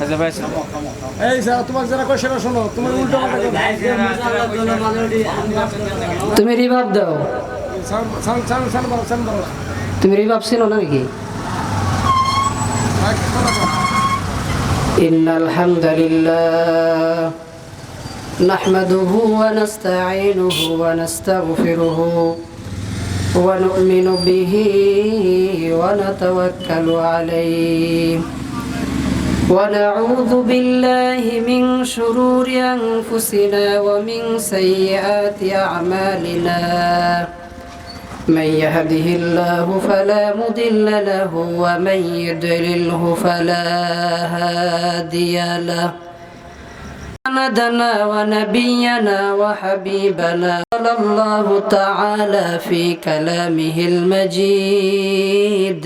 আচ্ছা ভাই এই স্যার তোমাকে যারা কয় সেটা শোনো তোমার উল্টো পাল্টা কথা তুমি রিভাব দাও সাউন্ড সাউন্ড সাউন্ড সাউন্ড বাড়াও সাউন্ড বাড়াও তুমি রিভাব ছিল না নাকি হ্যাঁ, কথা বলো। إن الحمد لله نحمده ونستعينه ونستغفره ونؤمن به ونتوكل عليه ونعوذ بالله من شرور أنفسنا ومن سيئات أعمالنا. من يهده الله فلا مضل له ومن يضلله فلا هادي له. سندنا ونبينا وحبيبنا. قال الله تعالى في كلامه المجيد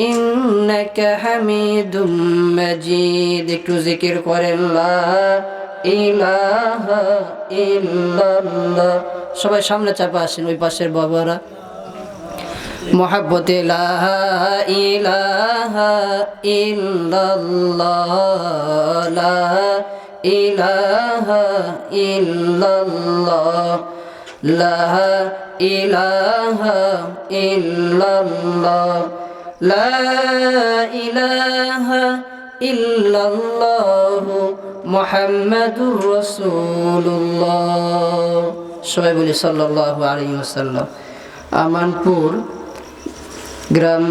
إنك حميد مجيد একটু জিকির করেন লা ইলাহা ইল্লাল্লাহ সবাই সামনে চাপা আসেন ওই পাশের বাবারা মোহাব্বতে লা ইলাহা ইল্লাল্লাহ লা ইলাহা ইল্লাল্লাহ লা ইলাহা ইল্লাল্লাহ লা ইলাহা ইল্লাল্লাহ মুহাম্মাদুর রাসূলুল্লাহ। সবাই বলি আমানপুর গ্রাম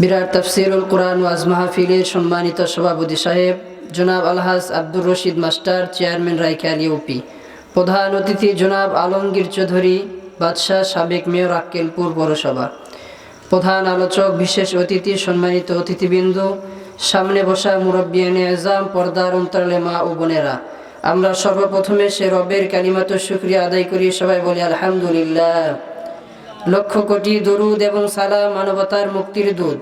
বিরাট তাফসিরুল কোরআন ওয়াজ মাহফিলের সম্মানিত সভাপতি সাহেব জনাব আলহাজ Abdur Rashid master, chairman Raikal, UP. প্রধান অতিথি জনাব আলমগীর চৌধুরী, বাদশাহ সাবেক মেয়র আক্কেলপুর পৌরসভা। প্রধান আলোচক, বিশেষ অতিথি, সম্মানিত অতিথিবৃন্দ, সামনে বসা মুরব্বিয়ানে এজাম পর্দার অন্তরালে মা ও বোনেরা। আমরা সর্বপ্রথমে সে রবের কালিমাত শুক্রিয়া আদায় করি, সবাই বলি আলহামদুলিল্লাহ। লক্ষ কোটি দরুদ এবং সালাম মানবতার মুক্তির দূত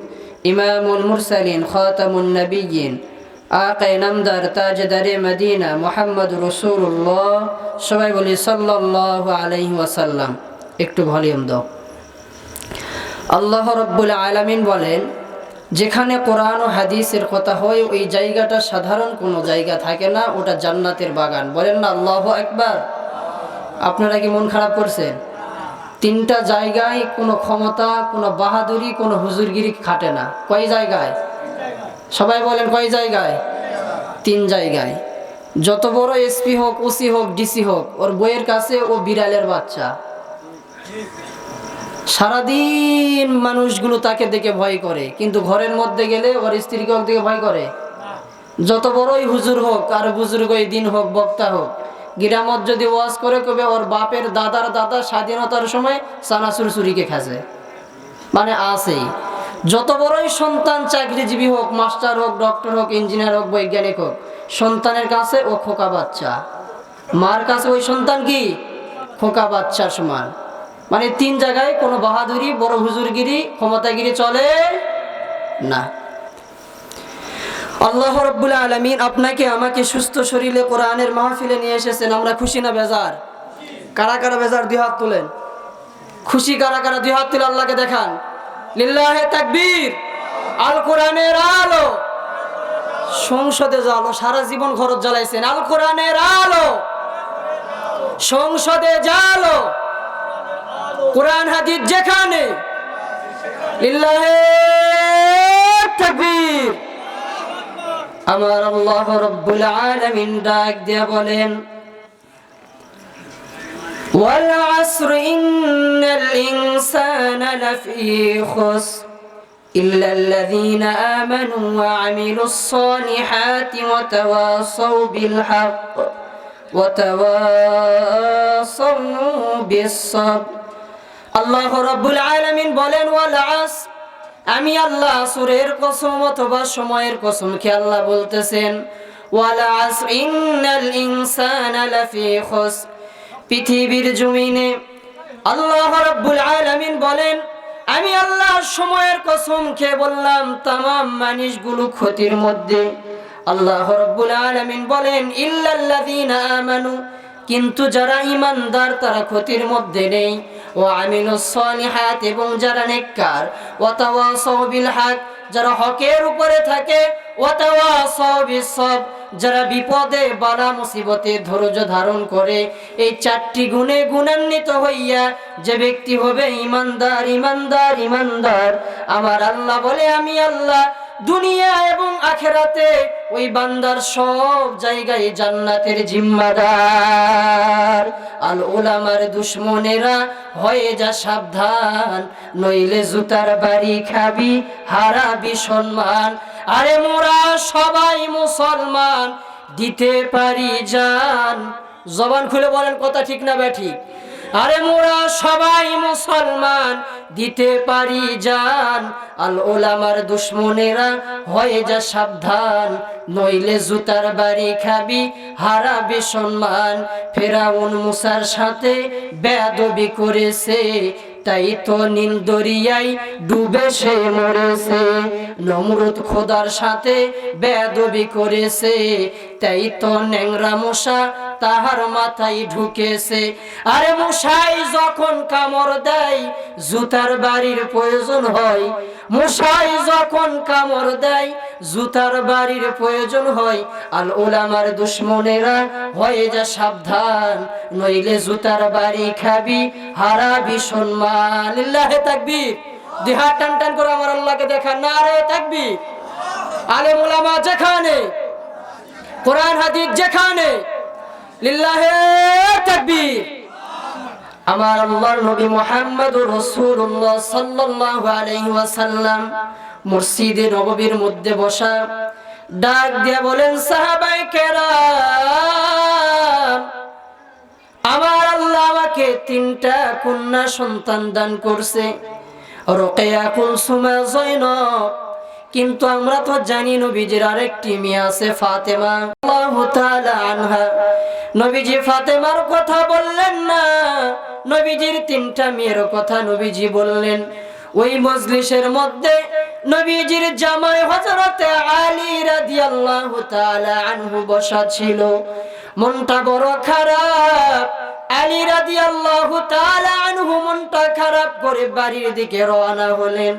ইমামুল মুরসালিন, খাতামুন নবিয়িন আকায় নামদার, তাজদারে মদিনা মোহাম্মদ রসুল্লাহ সবাই বলি আলাইহি ওয়াসাল্লাম। একটু ভলিউম দাও। আল্লাহ রব্বুল আলামিন বলেন, যেখানে কোরআন ও হাদিসের কথা হয়, ওই জায়গাটা সাধারণ কোনো জায়গা থাকে না, ওটা জান্নাতের বাগান। বলেন না, আল্লাহ একবার আপনারা কি মন খারাপ করছেন? তিনটা জায়গায় কোনো ক্ষমতা, কোনো বাহাদুরি, কোনো হুজুরগিরি খাটে না। কয় জায়গায়? সবাই বলেন কয় জায়গায়? তিন জায়গায়। যত বড় এসপি হোক, ওসি হোক, ডিসি হোক, ওর বইয়ের কাছে ও বিড়ালের বাচ্চা। সারাদিন মানুষগুলো তাকে দেখে ভয় করে, কিন্তু ঘরের মধ্যে গেলে ওর স্ত্রীকে দিকে ভয় করে। যত বড়ই হুজুর হোক, আর বুজুর্গ এই দিন হোক, বক্তা হোক, গিরামত যদি ওয়াজ করে কবে ওর বাপের দাদার দাদা স্বাধীনতার সময় সানাসুর চুরিকে খাসে মানে আসেই যত বড়ই সন্তান চাকরিজীবী হোক, মাস্টার হোক, ডক্টর হোক, ইঞ্জিনিয়ার হোক, বৈজ্ঞানিক হোক, সন্তানের কাছে ও খোকা বাচ্চা। মার কাছে ওই সন্তান কি? খোকা বাচ্চার সমান। মানে তিন জায়গায় কোনো বাহাদুরি, বড় হুজুরগিরি, ক্ষমতাগিরি চলে না। আল্লাহ রব্বুল আলমিন আপনাকে আমাকে সুস্থ শরীরে কোরআনের মাহফিলে নিয়ে এসেছেন। আমরা খুশি না বেজার? কারা কারা বেজার? দুই হাত তুলেন। খুশি কারা কারা? দুই হাত তুলে আল্লাহকে দেখান। লিল্লাহে তাকবীর, আল কোরআনের আলো। সংসদে জালো সারা জীবন খরচ জ্বালাইছেন। আল কোরআনের আলো। সংসদে জালো কোরআন হাদিস যেখানে লিল্লাহে তাকবীর আমার আল্লাহ রব্বুল আলামিন ডাক দিয়া বলেন والعصر إن الإنسان لفي خسر إلا الذين آمنوا وعملوا الصالحات وتواصوا بالحق وتواصوا بالصبر আল্লাহ রব্বুল আলামিন বলেন, ওয়াল আস আমি আল্লাহ সুরের কসম অথবা সময়ের কসম কি আল্লাহ বলতেছেন, ওয়াল আস, ইন্নাল ইনসানা লাফি খুস পৃথিবীর জমিনে আল্লাহ রব্বুল আলামিন বলেন, আমি আল্লাহ সময়ের কসম খেয়ে বললাম তামাম মানুষগুলো ক্ষতির মধ্যে। আল্লাহ রব্বুল আলামিন বলেন, ইল্লাল্লাযীনা আমানু কিন্তু যারা ইমানদার, তারা ক্ষতির মধ্যে নেই। ও আমিনুস সলিহাত, এবং যারা নেককার ও তাওয়াসাউ বিল হক, যারা হকের উপরে থাকে সব, যারা বিপদে, বালা মুসিবতে ধৈর্য ধারণ করে, এই চারটি গুণে গুণান্বিত হইয়া, যে ব্যক্তি হবে ইমানদার ইমানদার ইমানদার, আমার আল্লাহ বলে, আমি আল্লাহ দুনিয়া এবং আখেরাতে ওই বান্দার সব জায়গায় জান্নাতের জিম্মাদার। আল ওলামার দুশ্মনেরা হয়ে যা সাবধান, নইলে জুতার বাড়ি খাবি, হারাবি সম্মান। আরে মোরা সবাই মুসলমান, দিতে পারি জান। জবান খুলে বলেন কথা ঠিক না ব্যাঠিক। আরে মোরা সবাই মুসলমান, দিতে পারি জান। আল ওলামার দুশ্মনেরা হয়ে যা সাবধান, নইলে জুতার বাড়ি খাবি, হারাবি সম্মান। ফেরাউন মুসার সাথে বেদবি করেছে, তাই তো নীল দরিয়ায় ডুবে সে মরেছে। নমরুদ খোদার সাথে বেদবি করেছে, তাই তো ন্যাংরা মশা তাহার মাথায় ঢুকেছে। আরে মশাই, যখন কামড় দেয়, জুতার বাড়ির প্রয়োজন হয়। মশাই, যখন কামড় দেয়, জুতার বাড়ির প্রয়োজন হয়। আল ওলামার দুশ্মনেরা, হয়ে যা সাবধান, নইলে জুতার বাড়ি খাবি, হারাবি সম্মান। লিল্লাহে তাকবীর। দুই হাত টান টান করে আমার আল্লাহকে দেখা না রে তাকবীর। আলেম ওলামা যেখানে, কোরআন হাদিস যেখানে আমার আল্লাহর নবী রাসূলুল্লাহ সাল্লাল্লাহু আলাইহি ওয়াসাল্লাম মসজিদে নববীর মধ্যে বসা ডাক দিয়া বলেন, সাহাবাই কেরাম, আমার আল্লাহ আমাকে তিনটা কন্যা সন্তান দান করছে। রোকেয়া কুলসুমা জৈনব কিন্তু আমরা তো জানি নবীজির আরেকটি মেয়ে আছে ফাতেমা। নবীজি ফাতেমার কথা বললেন না। নবীজির তিনটা মেয়ের কথা নবীজি বললেন। ওই মজলিসের মধ্যে নবীজির জামাই হযরতে আলী রাদিয়াল্লাহু তাআলা আনহু বসা ছিল। মনটা বড় খারাপ। আলী রাদিয়াল্লাহু তাআলা আনহু মনটা খারাপ করে বাড়ির দিকে রওনা হলেন।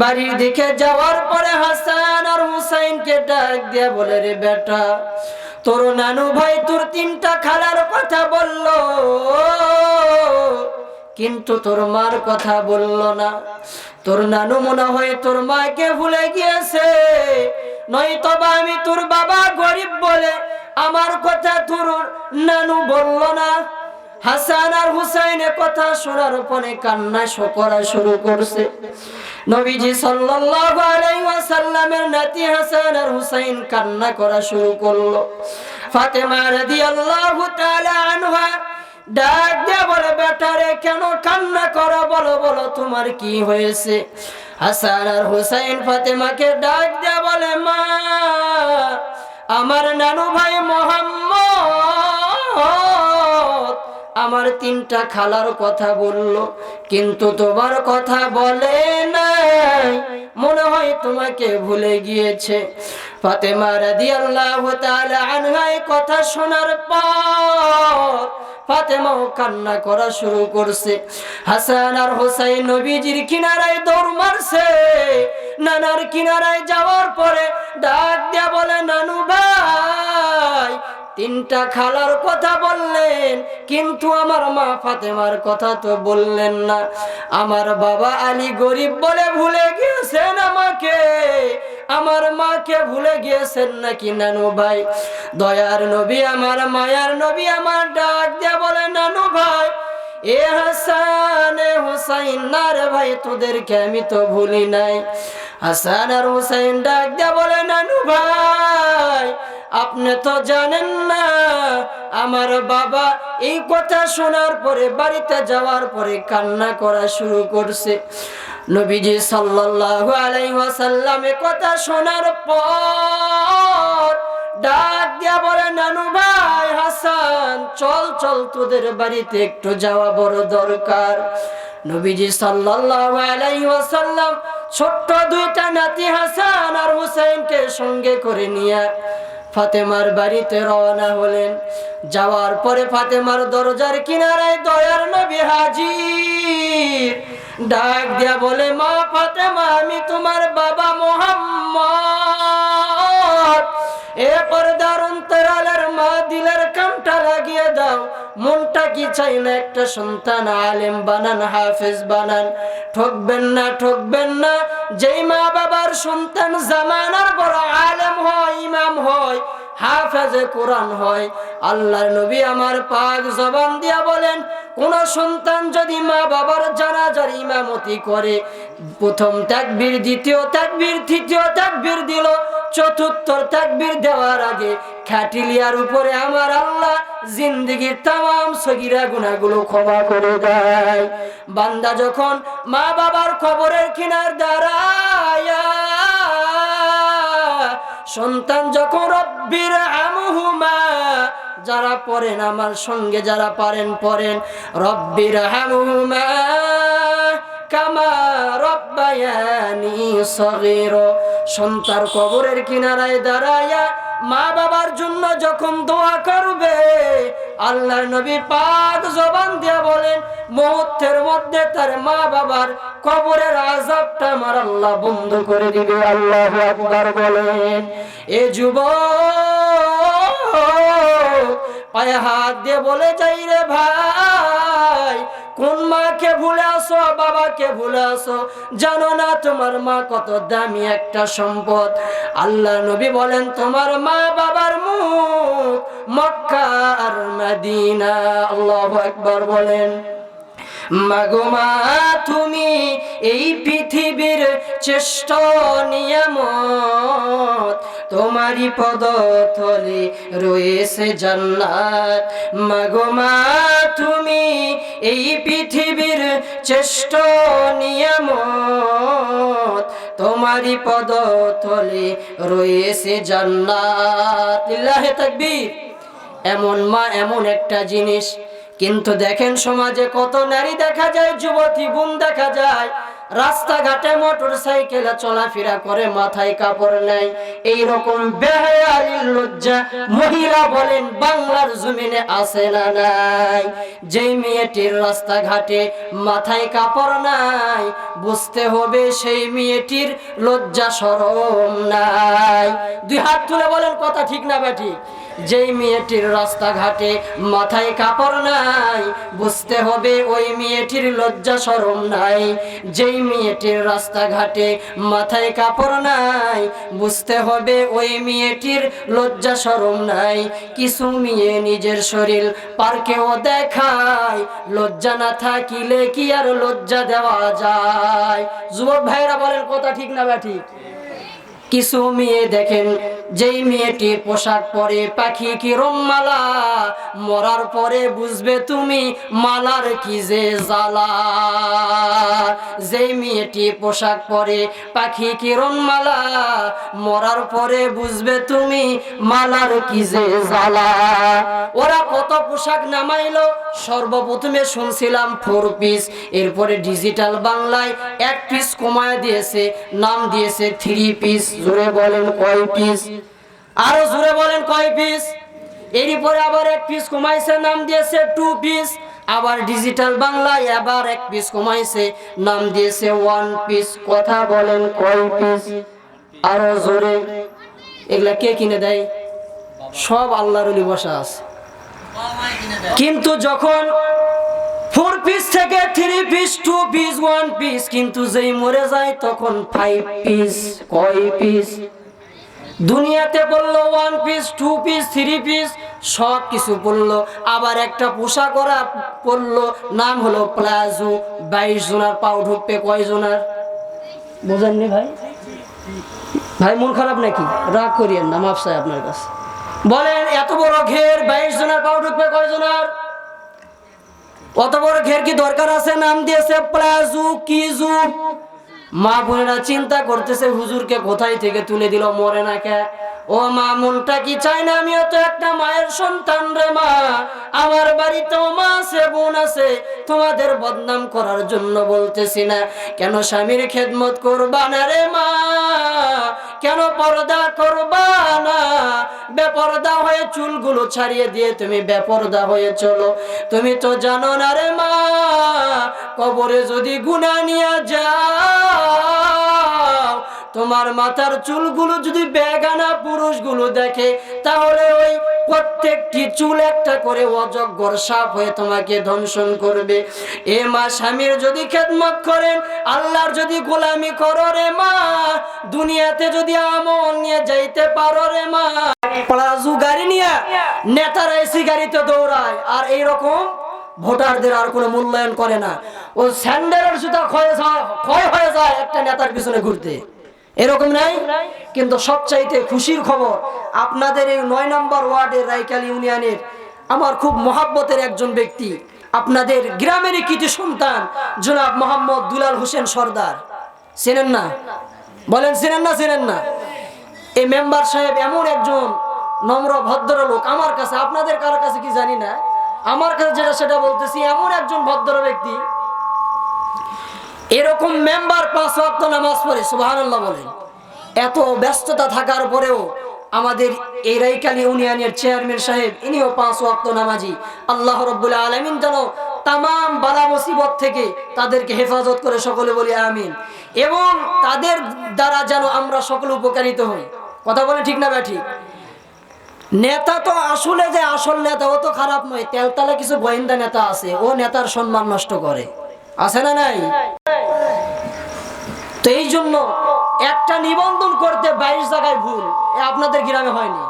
বাড়ির দিকে যাওয়ার পরে হাসান আর হুসাইনকে ডাক দিয়ে বলে, রে বেটা, তোর নানু ভাই তোর তিনটা খালার কথা বলল। কিন্তু তোর মার কথা বলল না। তোর নানু মনে হয় তোর মাকে ভুলে গিয়েছে। নয়তো বা আমি তোর বাবা গরিব বলে আমার কথা তোর নানু বলল না। হাসান আর হুসাইনের কথা শোনার পরে কান্না করা শুরু করছে। নবীজি সাল্লাল্লাহু আলাইহি ওয়াসাল্লামের নাতি হাসান আর হুসাইন কান্না করা শুরু করল। ফাতেমা রাদিয়াল্লাহু তাআলা আনহা ডাক দিয়ে বলে বেটারে কেন কান্না করো? বলো বলো, তোমার কি হয়েছে? হাসান আর হুসাইন ফাতেমাকে ডাক দিয়ে বলে, মা, আমার নানু ভাই মোহাম্মদ আমার তিনটা খালার কথা বলল, কিন্তু তোমার কথা বলে নাই। মনে হয় তোমাকে ভুলে গিয়েছে। ফাতেমা রাদিয়াল্লাহু তাআলা আনহা এই কথা শোনার পর ফাতেমাও কান্না করা শুরু করছে। হাসান আর হোসাইন নবীজির কিনারায় দৌড় মারছে। নানার কিনারায় যাওয়ার পরে ডাক দিয়া বলে, নানু ভাই তিনটা খালার কথা বললেন, কিন্তু আমার মা ফাতেমার কথা তো বললেন না। আমার বাবা আলী গরিব বলে ভুলে গিয়েছেন আমাকে। আমার মাকে ভুলে গিয়েছেন নাকি নানু ভাই? দয়ার নবী আমার, মায়ার নবী আমার ডাক দিয়া বলে, নানু ভাই, এ হাসান হুসাইন না রে ভাই, তোদেরকে আমি তো ভুলি নাই। হাসান আর হুসাইন ডাক দিয়া বলে, নানু ভাই আপনি তো জানেন না, আমার বাবা এই কথা শোনার পরে, বাড়িতে যাওয়ার পরে কান্না করা শুরু করছে। নবীজি সাল্লাল্লাহু আলাইহি ওয়াসাল্লাম কথা শোনার পর ডাক দিয়া বলে, নানু ভাই হাসান, চল চল, তোদের বাড়িতে একটু যাওয়া বড় দরকার। নবীজি সাল্লাল্লাহু আলাইহি ওয়াসাল্লাম ছোট্ট দুইটা নাতি হাসান আর হুসাইনকে সঙ্গে করে নিয়ে ফাতেমার বাড়িতে রওনা হলেন। যাওয়ার পরে ফাতেমার দরজার কিনারায় দয়ার নবী হাজির। ডাক দিয়া বলে, মা ফাতেমা, আমি তোমার বাবা মোহাম্মদ। এ পর্দার অন্তরালের মা দিলের কামটা লাগিয়ে দাও। মনটা কি চাই না একটা সন্তান আলেম বানান, হাফেজ বানান? ঠকবেন না ঠকবেন না। যেই মা বাবার সন্তান জামানার বড় আলেম হয়, ইমাম হয় হাফেজে কোরআন হয়। আল্লাহর নবী আমার পাক জবান দিয়া বলেন, কোন সন্তান যদি মা বাবার জানাজার ইমামতি করে, প্রথম তাকবীর, দ্বিতীয় তাকবীর, তৃতীয় তাকবীর দিল চতুর্থ তাকবীর দেওয়ার আগে খাটিলিয়ার উপরে আমার আল্লাহ জিন্দগির তাম সগিরা গুনাহগুলো ক্ষমা করে দেয়। বান্দা যখন মা বাবার খবরের কিনার দাঁড়ায় সন্তান যখন রব্বির আমহুমা যারা পড়েন আমার সঙ্গে যারা পারেন পড়েন। রব্বির হামহুমা কামা সন্তান কবরের কিনারায় দাঁড়ায়া মা বাবার জন্য যখন দোয়া করবে, আল্লাহর নবী পাক জবান দিয়া বলেন, মুহূর্তের মধ্যে তার মা বাবার কবরের আজাবটা আমার আল্লাহ বন্ধ করে দিবে, আল্লাহু আকবার বলেন। এ যুবক, পায়ে হাত দিয়ে বলে, যাই রে ভাই কোন মাকে ভুলে আসো, বাবাকে ভুলে আসো? জানো না তোমার মা কত দামি একটা সম্পদ। আল্লাহ নবী বলেন, তোমার মা বাবার মুখ মক্কা আর মদিনা। আল্লাহু আকবার বলেন। মাগোমা তুমি এই পৃথিবীর চেষ্ট নিয়ামত। তোমারই পদতলে রয়েছে জান্নাত। মাগোমা তুমি এই পৃথিবীর চেষ্ট নিয়ামত। তোমারই পদতলে রয়েছে জান্নাত। লিল্লাহে তাকবীর। এমন মা, এমন একটা জিনিস। কিন্তু দেখেন সমাজে কত নারী দেখা যায়, যুবতী বোন দেখা যায় রাস্তাঘাটে মোটর সাইকেলে চলাফেরা করে, মাথায় কাপড় নেই। এইরকম বেহায়ালির লজ্জা মহিলা বলেন, বাংলার জমিনে আছে না নাই। যেই মেয়েটির রাস্তাঘাটে মাথায় কাপড় নাই, বুঝতে হবে সেই মেয়েটির লজ্জা সরম নাই। দুই হাত তুলে বলেন, কথা ঠিক না ব্যাঠিক যেই মেয়েটির রাস্তাঘাটে মাথায় কাপড় নাই, বুঝতে হবে ওই মেয়েটির লজ্জা সরম নাই। যেই মেয়েটির রাস্তাঘাটে মাথায় কাপড় নাই। বুঝতে হবে ওই মেয়েটির লজ্জা সরম নাই। কিছু মেয়ে নিজের শরীর পার্কেও দেখায়। লজ্জা না থাকিলে কি আর লজ্জা দেওয়া যায়? যুবক ভাইরা বলেন, কথা ঠিক না বা ঠিক? কিছু মেয়ে দেখেন যেই মেয়েটি পোশাক পরে পাখি কি রোমালা, মরার পরে বুঝবে তুমি মালার কি যে জ্বালা। যেই মেয়েটি পোশাক পরে পাখি কি রোমালা, মরার পরে বুঝবে তুমি মালার কি যে জ্বালা। ওরা কত পোশাক নামাইলো, সর্বপ্রথমে শুনছিলাম ফোর পিস এরপরে ডিজিটাল বাংলায় এক পিস কমায় দিয়েছে, নাম দিয়েছে থ্রি পিস জোরে বলেন কয় পিস আরও জোরে বলেন কয় পিস এরই পরে আবার এক পিস কমাইছে, নাম দিয়েছে টু পিস আবার ডিজিটাল বাংলায় আবার এক পিস কমাইছে, নাম দিয়েছে ওয়ান পিস কথা বলেন কয় পিস আরও জোরে। এগুলা কে কিনে দেয়? সব আল্লাহর বসা আছে। কিন্তু যখন ফোর পিস থেকে three piece two piece one piece কিন্তু যেই মরে যায় তখন ফাইভ পিস কয় পিস দুনিয়াতে বলল one piece two piece three piece সব কিছু বলল। আবার একটা পোশাক করা পড়ল নাম হলো প্লাজো। বাইশ জনার, পাও ঢুকবে কয় জনার? বোঝেননি ভাই? ভাই, মন খারাপ নাকি? রাগ করিয়েন না মাপ চাই আপনার কাছে। বলেন, এত বড় ঘের, বাইশ জনের, পাও ঢুকবে কয় জনের? অত বড় ঘের কি দরকার আছে? নাম দিয়েছে প্লাজু কিজু মা বোনেরা চিন্তা করতেছে হুজুরকে কোথায় থেকে তুলে দিল মরে না কে? ও মা, মনটা কি চায় না? আমিও তো একটা মায়ের সন্তান রে মা। আমার বাড়িতেও মা আছে, বোন আছে। তোমাদের বদনাম করার জন্য বলতেছি না। কেন স্বামীর খেদমত করবা না রে মা? কেন পর্দা করবা না? বেপর্দা হয়ে চুলগুলো ছাড়িয়ে দিয়ে তুমি বেপর্দা হয়ে চলো। তুমি তো জানো না রে মা, কবরে যদি গুণা নিয়ে যাও তোমার মাথার চুলগুলো যদি বেগানা পুরুষগুলো দেখে, তাহলে ওই প্রত্যেকটি চুল একটা করে অজগর সাপ হয়ে তোমাকে ধ্বংসন করবে। এ মা স্বামীর যদি খেদমত করেন, আল্লাহর যদি গোলামি করো রে মা, দুনিয়াতে যদি আমল নিয়ে যাইতে পারো রে মা। প্লাজু গাড়ি নিয়ে নেতারা এসি গাড়িতে দৌড়ায়, আর এইরকম ভোটারদের আর কোনো মূল্যায়ন করে না। ও স্যান্ডেলের সুতা ক্ষয় হয়ে যায় একটা নেতার পিছনে ঘুরতে। এরকম নাই? কিন্তু সবচাইতে খুশির খবর, আপনাদের এই নয় নম্বর ওয়ার্ডের রাইকাল ইউনিয়নের আমার খুব মহাব্বতের একজন ব্যক্তি, আপনাদের গ্রামেরই কৃতি সন্তান, জনাব মোহাম্মদ দুলাল হোসেন সর্দার। চেনেন না? বলেন, চেনেন না চেনেন না? এই মেম্বার সাহেব এমন একজন নম্র ভদ্র লোক আমার কাছে, আপনাদের কারও কাছে কি জানি না? আমার কাছে যেটা, সেটা বলতেছি, এমন একজন ভদ্র ব্যক্তি এরকম মেম্বার পাঁচ ওয়াক্ত নামাজ পড়ে, সুবহানাল্লাহ বলেন। এত ব্যস্ততা থাকার পরেও আমাদের এই রাইকাল ইউনিয়নের চেয়ারম্যান সাহেব, ইনিও পাঁচ ওয়াক্ত নামাজি। আল্লাহ রব্বুল আলমিন যেন তাম বালা মুসিবত থেকে তাদেরকে হেফাজত করে সকলে বলি আমিন। এবং তাদের দ্বারা যেন আমরা সকলে উপকারিত হই। কথা বলে ঠিক না ব্যা ঠিক নেতা তো আসলে যে আসল নেতা, ও তো খারাপ নয়। তেলতালে কিছু গোয়েন্দা নেতা আছে, ও নেতার সম্মান নষ্ট করে। আছে না নাই? তো এই জন্য একটা নিবন্ধন করতে বাইশ জায়গায় ভুল আপনাদের গ্রামে হয়নি।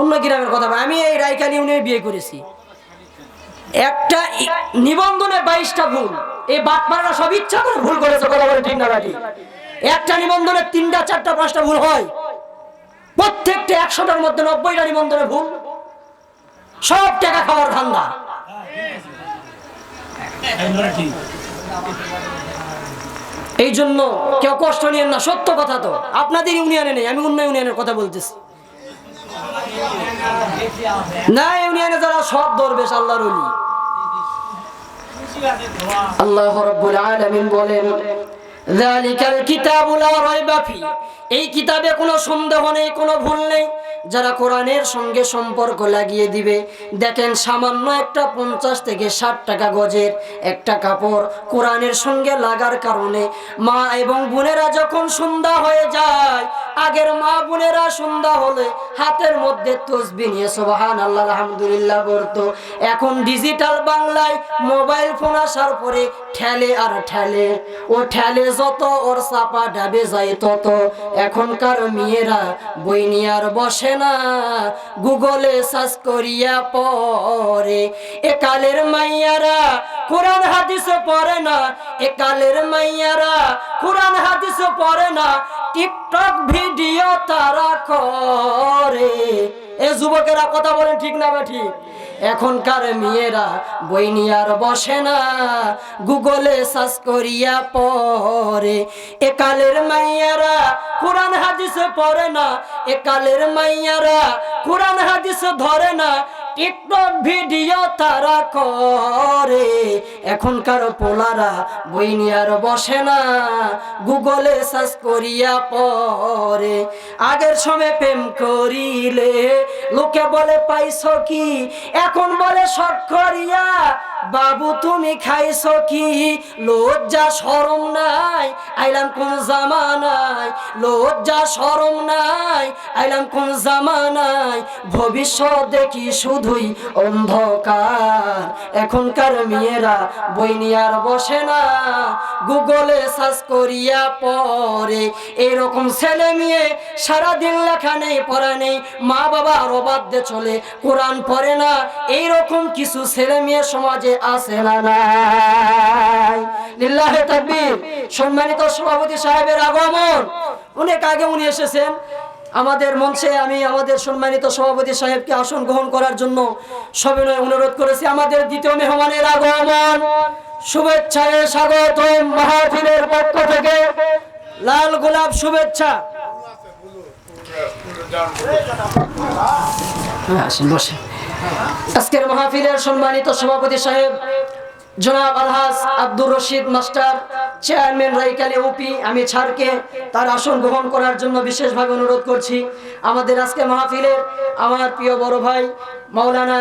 অন্য গ্রামের কথা। আমি এই রাইকাল ইউনিয়নে বিয়ে করেছি। একটা নিবন্ধনে বাইশটা ভুল, এই বাটপাড়া সব ইচ্ছা করে ভুল করেছে, কথা বলে একটা নিবন্ধনে তিনটা, চারটা, পাঁচটা ভুল হয়। প্রত্যেকটা একশোটার মধ্যে নব্বইটা নিবন্ধনে ভুল। সব টাকা খাওয়ার ধান্দা। এই জন্য কেউ কষ্ট নিয়েন না, সত্য কথা তো। আপনাদের ইউনিয়নে নেই, আমি অন্য ইউনিয়নের কথা বলতেছি। না, ইউনিয়নে যারা সব দরবেশ, আল্লাহর অলি আল্লাহ রাব্বুল আলামিন বলেন, যালিকাল কিতাবু লা রাইবা ফি। এই কিতাবে কোনো সন্দেহ নেই, কোনো ভুল নেই। যারা কোরআনের সঙ্গে সম্পর্ক লাগিয়ে দিবে, দেখেন সামান্য একটা পঞ্চাশ থেকে ষাট টাকা গজের একটা কাপড় কোরআনের সঙ্গে লাগার কারণে মা এবং বোনেরা যখন সন্ধ্যা হয়ে যায়, আগের মা বোনেরা সন্ধ্যা হলে হাতের মধ্যে তসবি নিয়ে সোবাহান আল্লাহ আলহামদুলিল্লাহ বলতো এখন ডিজিটাল বাংলায় মোবাইল ফোন আসার পরে ঠেলে আর ঠেলে, ও ঠেলে যত, ওর চাপা ডাবে যায় তত। এখনকার মেয়েরা বই নিয়ে আর বসে না। গুগলে সার্চ করিয়া পরে একালের মাইয়ারা কোরআন হাদিস পড়ে না। একালের মাইয়ারা কোরআন হাদিস পড়ে না। টিকটক ভিডিও তারা করে। এ যুবকেরা কথা বলেন ঠিক না বা ঠিক? এখনকার মেয়েরা বই নিয়ে আর বসে না। গুগলে সার্চ করিয়া পরে একালের মাইয়ারা কোরআন হাদিস পড়ে না। একালের মাইয়ারা কোরআন হাদিসে ধরে না। টিকটক ভিডিও তারা করে। এখনকার পোলারা বই নিয়ে আর বসে না। গুগলে সার্চ করিয়া পরে আগের সময় প্রেম করিলে। লোকে বলে, পাইছ কি? এখন বলে, শখ করিয়া বাবু, তুমি খাইছো কি? লজ্জা, শরম নাই? আইলাম কোন জামানায়? লজ্জা, শরম নাই? আইলাম কোন জামানায়? ভবিষ্যৎ দেখি শুধুই অন্ধকার? এখনকার মেয়েরা বই নিয়ে আর বসে না। গুগলে সার্চ করিয়া পরে এরকম ছেলে মেয়ে সারাদিন লেখা নেই, পড়া নেই। মা বাবা আরও বাদ্যে চলে, কোরআন পড়ে না। এইরকম কিছু ছেলে মেয়ে সমাজে আছে না নাই। লিল্লাহে তাকবীর। সম্মানিত সভাপতি সাহেবের আগমন। অনেক আগে উনি এসেছেন। আমাদের মঞ্চে আমি আমাদের সম্মানিত সভাপতি সাহেবকে আসন গ্রহণ করার জন্য সবিনয় অনুরোধ করেছি। আমাদের দ্বিতীয় মেহমানের আগমন। শুভেচ্ছায় স্বাগত মাহফিলের পক্ষ থেকে। লাল গোলাপ শুভেচ্ছা। হ্যাঁ, আসেন বসে আজকের মাহফিলের সম্মানিত সভাপতি সাহেব জনাব আলহাজ Abdur Rashid master, chairman Raikali UP আমি ছাড়কে তার আসন গ্রহণ করার জন্য বিশেষভাবে অনুরোধ করছি। আমাদের আজকে মাহফিলের আমার প্রিয় বড় ভাই মাওলানা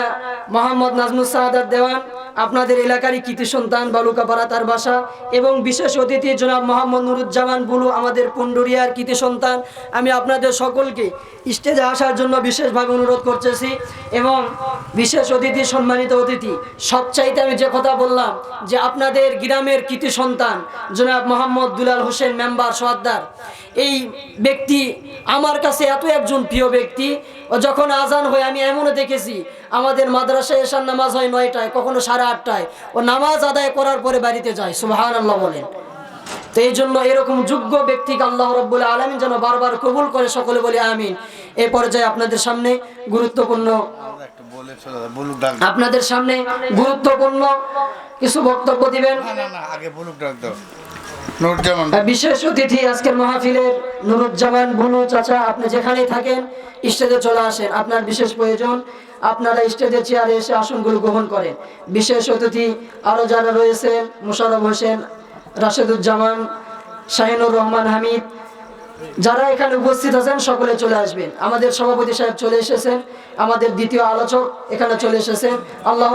মোহাম্মদ নাজমুল সাহাদাত দেওয়ান, আপনাদের এলাকারই কৃতি সন্তান বালুকাপাড়া তার বাসা এবং বিশেষ অতিথি জনাব মোহাম্মদ নুরুজ্জামান বুলু, আমাদের পুন্ডুরিয়ার কৃতি সন্তান। আমি আপনাদের সকলকে স্টেজে আসার জন্য বিশেষভাবে অনুরোধ করতেছি এবং বিশেষ অতিথি সম্মানিত অতিথি, সবচাইতে আমি যে কথা বললাম যে আপনাদের গ্রামের কৃতি সন্তান, জনাব মোহাম্মদ দুলাল হোসেন মেম্বার সর্দার, এই ব্যক্তি আমার কাছে এত একজন প্রিয় ব্যক্তি যখন আজান হয় আমি এমনও দেখেছি, আমাদের মাদ্রাসায় এসার নামাজ হয় নয়টায়, কখনো সাড়ে আটটায়, ও নামাজ আদায় করার পরে বাড়িতে যায় সুবাহান আল্লাহ বলেন। তো এই জন্য এরকম যোগ্য ব্যক্তিকে আল্লাহ রব্বুল আলমিন যেন বারবার কবুল করে, সকলে বলে আমিন। এ পর্যায়ে আপনাদের সামনে গুরুত্বপূর্ণ আপনাদের সামনে গুরুত্বপূর্ণ কিছু বক্তব্য দিবেন। বিশেষ অতিথি আজকের মাহফিলের নুরুজ্জামান বুনু চাচা আপনি যেখানেই থাকেন স্টেজে চলে আসেন। আপনার বিশেষ প্রয়োজন আপনারা স্টেজে চেয়ারে এসে আসনগুলো গ্রহণ করেন। বিশেষ অতিথি আরও যারা রয়েছেন মোশারফ হোসেন রাশেদুজ্জামান শাহিনুর রহমান হামিদ যারা এখানে উপস্থিত আছেন, সকলে চলে আসবেন। আমাদের সভাপতি সাহেব চলে এসেছেন। আমাদের দ্বিতীয় আলোচক এখানে চলে এসেছেন। আল্লাহ